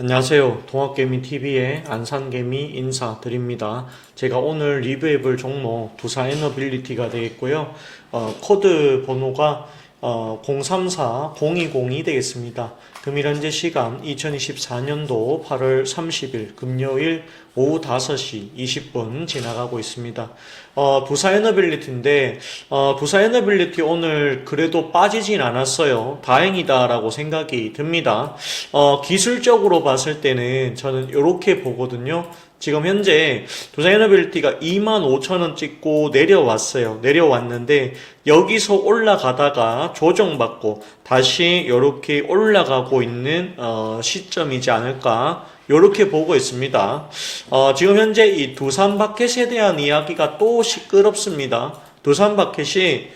안녕하세요. 동학개미TV의 안산개미 인사드립니다. 제가 오늘 리뷰해볼 종목 두사 에너빌리티가 되겠고요. 어, 코드 번호가 어, 034-0202 되겠습니다. 금일 현재 시간 2024년도 8월 30일 금요일 오후 5시 20분 지나가고 있습니다. 어, 두사 에너빌리티인데 어, 두사 에너빌리티 오늘 그래도 빠지진 않았어요. 다행이다라고 생각이 듭니다. 어, 기술적으로 봤을 때는 저는 이렇게 보거든요. 지금 현재 두산 에너빌리티가 25,000원 찍고 내려왔어요. 내려왔는데 여기서 올라가다가 조정받고 다시 이렇게 올라가고 있는 어, 시점이지 않을까 이렇게 보고 있습니다. 어, 지금 현재 이 두산 바켓에 대한 이야기가 또 시끄럽습니다. 두산 바켓이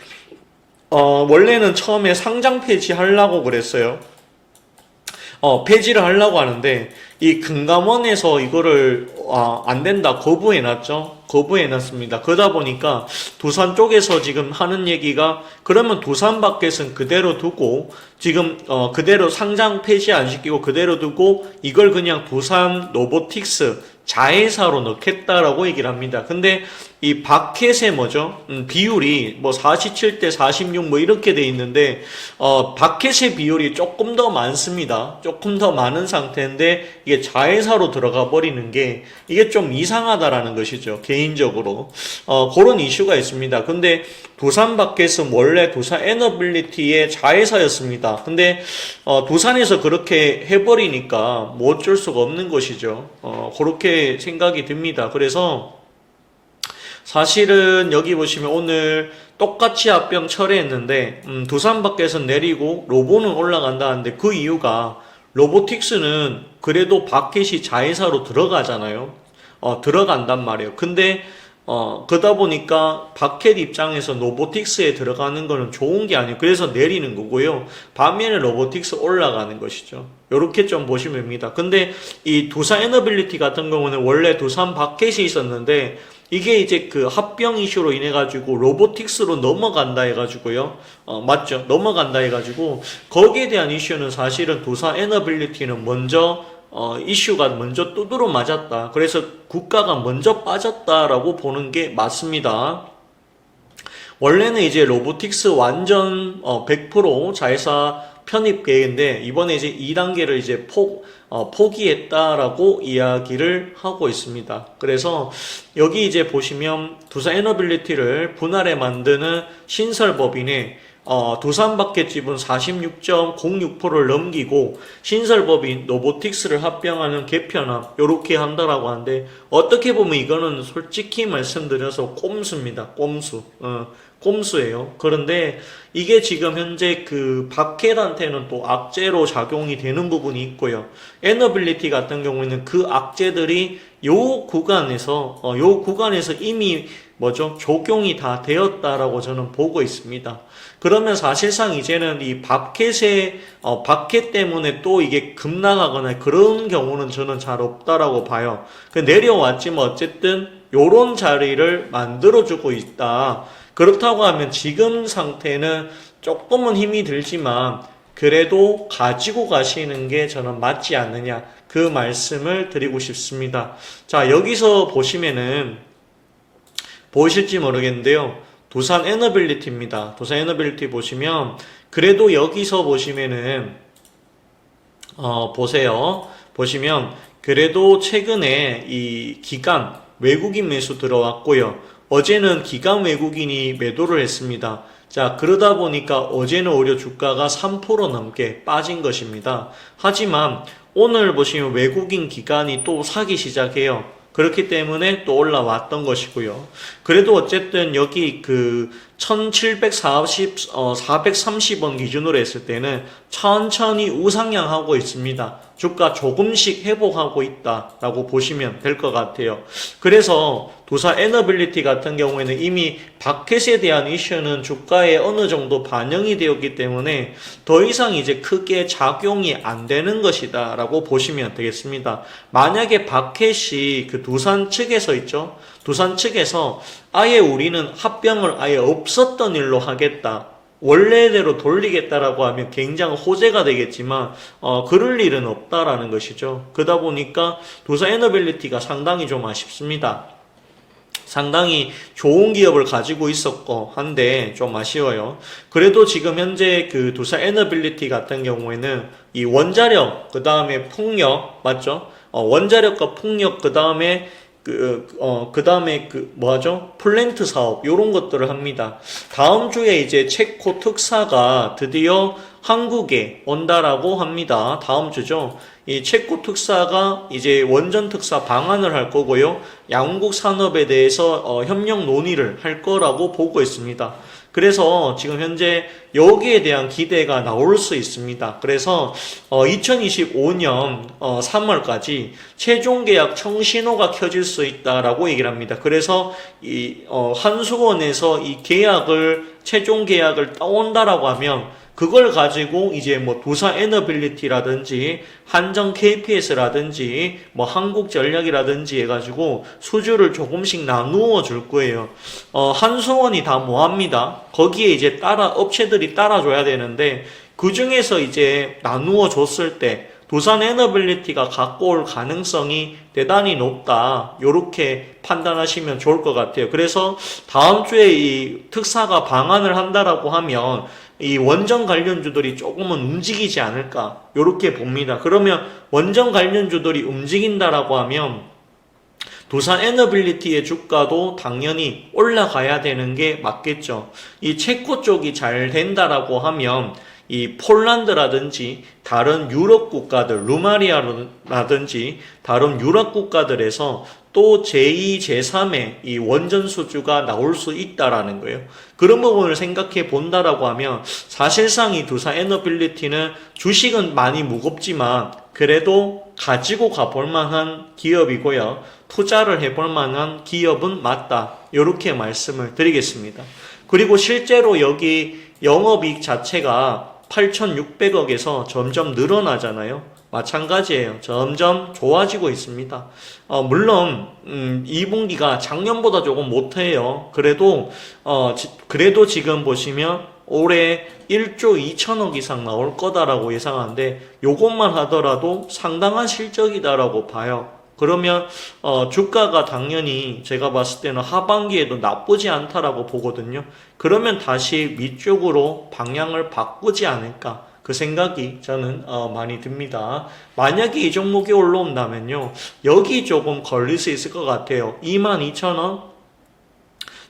어, 원래는 처음에 상장 폐지하려고 그랬어요. 어, 폐지를 하려고 하는데 이 금감원에서 이거를 아, 안 된다 거부해 놨죠. 거부해 놨습니다. 그러다 보니까 두산 쪽에서 지금 하는 얘기가 그러면 두산 바켓은 그대로 두고 지금 어, 그대로 상장 폐지 안 시키고 그대로 두고 이걸 그냥 두산 로보틱스 자회사로 넣겠다라고 얘기를 합니다. 근데 이 바켓의 뭐죠? 음, 비율이 뭐 47대 46 뭐 이렇게 돼 있는데 어, 바켓의 비율이 조금 더 많습니다. 조금 더 많은 상태인데 이게 자회사로 들어가 버리는 게 이게 좀 이상하다라는 것이죠. 개인적으로 어, 그런 이슈가 있습니다. 근데 두산 바켓은 원래 두산 에너빌리티의 자회사였습니다. 근데 어, 두산에서 그렇게 해버리니까 뭐 어쩔 수가 없는 것이죠. 어, 그렇게 생각이 듭니다. 그래서 사실은 여기 보시면 오늘 똑같이 합병 철회했는데 음, 두산 밖에서 내리고 로보는 올라간다는데 그 이유가 로보틱스는 그래도 바켓이 자회사로 들어가잖아요. 어, 들어간단 말이에요. 근데 어, 그러다 보니까 바켓 입장에서 로보틱스에 들어가는 거는 좋은 게 아니에요. 그래서 내리는 거고요. 반면에 로보틱스 올라가는 것이죠. 요렇게 좀 보시면 됩니다. 근데 이 두산 에너빌리티 같은 경우는 원래 두산 바켓이 있었는데 이게 이제 그 합병 이슈로 인해 가지고 로보틱스로 넘어간다 해가지고요. 어, 맞죠? 넘어간다 해가지고 거기에 대한 이슈는 사실은 두산 에너빌리티는 먼저 어, 이슈가 먼저 두드러 맞았다. 그래서 국가가 먼저 빠졌다라고 보는 게 맞습니다. 원래는 이제 로보틱스 완전 어, 100% 자회사 편입 계획인데 이번에 이제 2단계를 이제 포, 어, 포기했다라고 이야기를 하고 있습니다. 그래서 여기 이제 보시면 두산 에너빌리티를 분할해 만드는 신설법인에 어, 두산밖에 지분 46.06%를 넘기고 신설법인 로보틱스를 합병하는 개편함 요렇게 한다라고 하는데 어떻게 보면 이거는 솔직히 말씀드려서 꼼수입니다. 꼼수. 어, 꼼수예요. 그런데 이게 지금 현재 그 바켓한테는 또 악재로 작용이 되는 부분이 있고요. 에너빌리티 같은 경우에는 그 악재들이 요 구간에서 어, 요 구간에서 이미 뭐죠? 적용이 다 되었다라고 저는 보고 있습니다. 그러면 사실상 이제는 이 바켓의 어, 바켓 때문에 또 이게 급락하거나 그런 경우는 저는 잘 없다라고 봐요. 그 내려왔지만 어쨌든 요런 자리를 만들어주고 있다. 그렇다고 하면 지금 상태는 조금은 힘이 들지만 그래도 가지고 가시는 게 저는 맞지 않느냐 그 말씀을 드리고 싶습니다. 자 여기서 보시면은 보실지 모르겠는데요. 두산 에너빌리티입니다. 두산 에너빌리티 보시면 그래도 여기서 보시면은 어 보세요. 보시면 그래도 최근에 이 기간 외국인 매수 들어왔고요. 어제는 기간 외국인이 매도를 했습니다. 자, 그러다 보니까 어제는 오히려 주가가 3% 넘게 빠진 것입니다. 하지만 오늘 보시면 외국인 기관이 또 사기 시작해요. 그렇기 때문에 또 올라왔던 것이고요. 그래도 어쨌든 여기 그 1740, 어, 430원 기준으로 했을 때는 천천히 우상향하고 있습니다. 주가 조금씩 회복하고 있다라고 보시면 될 것 같아요. 그래서 도사 에너빌리티 같은 경우에는 이미 바켓에 대한 이슈는 주가에 어느 정도 반영이 되었기 때문에 더 이상 이제 크게 작용이 안 되는 것이다 라고 보시면 되겠습니다. 만약에 바켓이 그 두산 측에서 있죠. 두산 측에서 아예 우리는 합병을 아예 없었던 일로 하겠다. 원래대로 돌리겠다라고 하면 굉장히 호재가 되겠지만 어, 그럴 일은 없다라는 것이죠. 그러다 보니까 도사 에너빌리티가 상당히 좀 아쉽습니다. 상당히 좋은 기업을 가지고 있었고 한데 좀 아쉬워요. 그래도 지금 현재 그 도사 에너빌리티 같은 경우에는 이 원자력 그 다음에 풍력 맞죠? 어, 원자력과 풍력 그 다음에 그, 어, 그 다음에 그, 뭐하죠? 플랜트 사업, 요런 것들을 합니다. 다음 주에 이제 체코 특사가 드디어 한국에 온다라고 합니다. 다음 주죠. 이 체코 특사가 이제 원전 특사 방안을 할 거고요. 양국 산업에 대해서 어, 협력 논의를 할 거라고 보고 있습니다. 그래서 지금 현재 여기에 대한 기대가 나올 수 있습니다. 그래서 어, 2025년 어, 3월까지 최종 계약 청신호가 켜질 수 있다라고 얘기를 합니다. 그래서 이 어, 한수원에서 이 계약을 최종 계약을 따온다라고 하면 그걸 가지고 이제 뭐 도사 에너빌리티라든지 한정 KPS라든지 뭐 한국 전력이라든지 해가지고 수주를 조금씩 나누어 줄 거예요. 어, 한수원이 다 뭐합니다. 거기에 이제 따라 업체들이 따라줘야 되는데 그 중에서 이제 나누어 줬을 때 도산 에너빌리티가 갖고 올 가능성이 대단히 높다. 요렇게 판단하시면 좋을 것 같아요. 그래서 다음 주에 이 특사가 방안을 한다라고 하면 이 원전 관련주들이 조금은 움직이지 않을까. 요렇게 봅니다. 그러면 원전 관련주들이 움직인다라고 하면 도산 에너빌리티의 주가도 당연히 올라가야 되는 게 맞겠죠. 이 체코 쪽이 잘 된다라고 하면 이 폴란드라든지 다른 유럽 국가들, 루마리아라든지 다른 유럽 국가들에서 또 제2, 제3의 이 원전 수주가 나올 수 있다라는 거예요. 그런 부분을 생각해 본다라고 하면 사실상 이 두사 에너빌리티는 주식은 많이 무겁지만 그래도 가지고 가볼 만한 기업이고요. 투자를 해볼 만한 기업은 맞다. 이렇게 말씀을 드리겠습니다. 그리고 실제로 여기 영업이익 자체가 8,600억에서 점점 늘어나잖아요. 마찬가지예요. 점점 좋아지고 있습니다. 어, 물론 음, 2분기가 작년보다 조금 못해요. 그래도 어, 지, 그래도 지금 보시면 올해 1조 2천억 이상 나올 거다라고 예상하는데 요것만 하더라도 상당한 실적이다라고 봐요. 그러면 어, 주가가 당연히 제가 봤을 때는 하반기에도 나쁘지 않다라고 보거든요. 그러면 다시 위쪽으로 방향을 바꾸지 않을까 그 생각이 저는 어, 많이 듭니다. 만약에 이 종목이 올라온다면요 여기 조금 걸릴 수 있을 것 같아요. 22,000원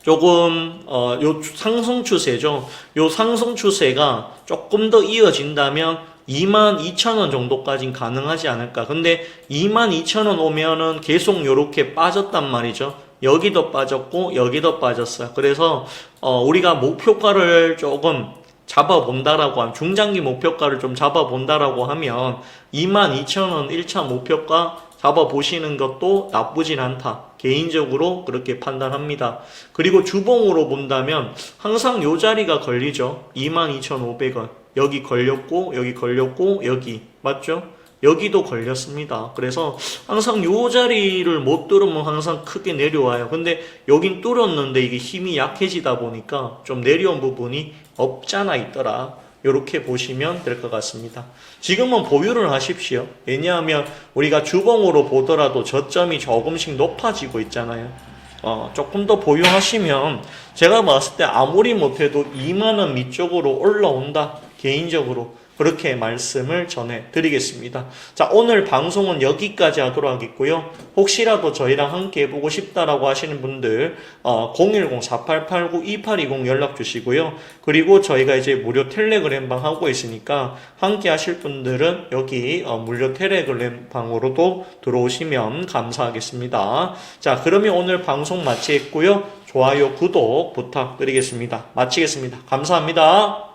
조금 어, 요 상승 추세죠. 요 상승 추세가 조금 더 이어진다면 22,000원 정도까진 가능하지 않을까. 근데 22,000원 오면은 계속 요렇게 빠졌단 말이죠. 여기도 빠졌고 여기도 빠졌어요. 그래서 어, 우리가 목표가를 조금 잡아본다라고 하면 중장기 목표가를 좀 잡아본다라고 하면 22,000원 1차 목표가 잡아보시는 것도 나쁘진 않다. 개인적으로 그렇게 판단합니다. 그리고 주봉으로 본다면 항상 요 자리가 걸리죠. 22,500원. 여기 걸렸고, 여기 걸렸고, 여기. 맞죠? 여기도 걸렸습니다. 그래서 항상 요 자리를 못 뚫으면 항상 크게 내려와요. 근데 여긴 뚫었는데 이게 힘이 약해지다 보니까 좀 내려온 부분이 없잖아 있더라. 이렇게 보시면 될 것 같습니다. 지금은 보유를 하십시오. 왜냐하면 우리가 주봉으로 보더라도 저점이 조금씩 높아지고 있잖아요. 어, 조금 더 보유하시면 제가 봤을 때 아무리 못해도 2만원 밑쪽으로 올라온다. 개인적으로 그렇게 말씀을 전해 드리겠습니다. 자, 오늘 방송은 여기까지 하도록 하겠고요. 혹시라도 저희랑 함께 해보고 싶다라고 하시는 분들, 어, 010-4889-2820 연락 주시고요. 그리고 저희가 이제 무료 텔레그램 방 하고 있으니까 함께 하실 분들은 여기 어, 무료 텔레그램 방으로도 들어오시면 감사하겠습니다. 자, 그러면 오늘 방송 마치겠고요. 좋아요, 구독 부탁드리겠습니다. 마치겠습니다. 감사합니다.